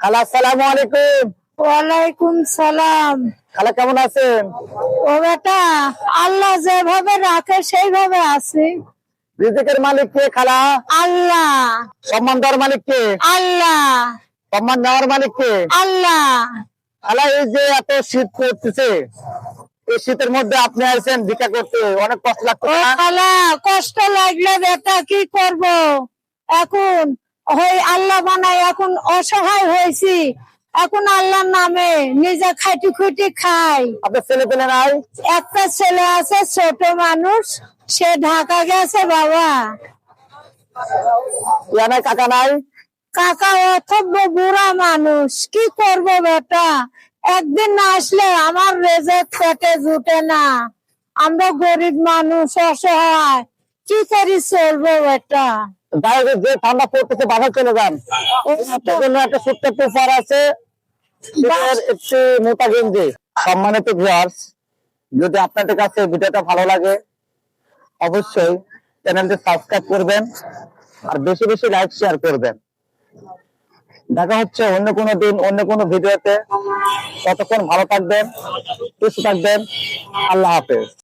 খালা আসসালামু আলাইকুম। ওয়ালাইকুম সালাম। খালা কেমন আছেন? ও বেটা আল্লাহ যেভাবে রাখে সেইভাবে আছি। রিজিকের মালিক কে খালা? আল্লাহ। সম্মান দেওয়ার মালিক কে? আল্লাহ। সম্মান দেওয়ার মালিক কে? আল্লাহ। খালা এই যে এত শীত পড়তেছে এই শীতের মধ্যে আপনি আসছেন ভিক্ষা করতে অনেক কষ্ট না? খালা কষ্ট লাগলে বেটা কি করব? এখন হই আল্লাহ বানাই এখন অসহায় হয়েছি। এখন আল্লাহর নামে নিজে খাইটি খুঁটি খাই। আপনার ছেলে পেলে নাই? একটা ছেলে আছে ছোট মানুষ সে ঢাকা গেছে বাবা। কাকা নাই? কাকা অথব্য বুড়া মানুষ কি করব বেটা? একদিন না আসলে আমার রেজেক পেটে জুটে না। আমরা গরিব মানুষ অসহায়। কি করি চলবো বেটা? গায়ে যে ঠান্ডা পড়তেছে বাসা চলে যান। একটা ছোট্ট একটু আছে। একটি মোটা গেঞ্জি। সম্মানিত ভিউয়ার্স যদি আপনাদের কাছে ভিডিওটা ভালো লাগে, অবশ্যই চ্যানেলটি সাবস্ক্রাইব করবেন আর বেশি বেশি লাইক শেয়ার করবেন। দেখা হচ্ছে অন্য কোনো দিন, অন্য কোনো ভিডিওতে। ততক্ষণ ভালো থাকবেন, সুস্থ থাকবেন। আল্লাহ হাফেজ।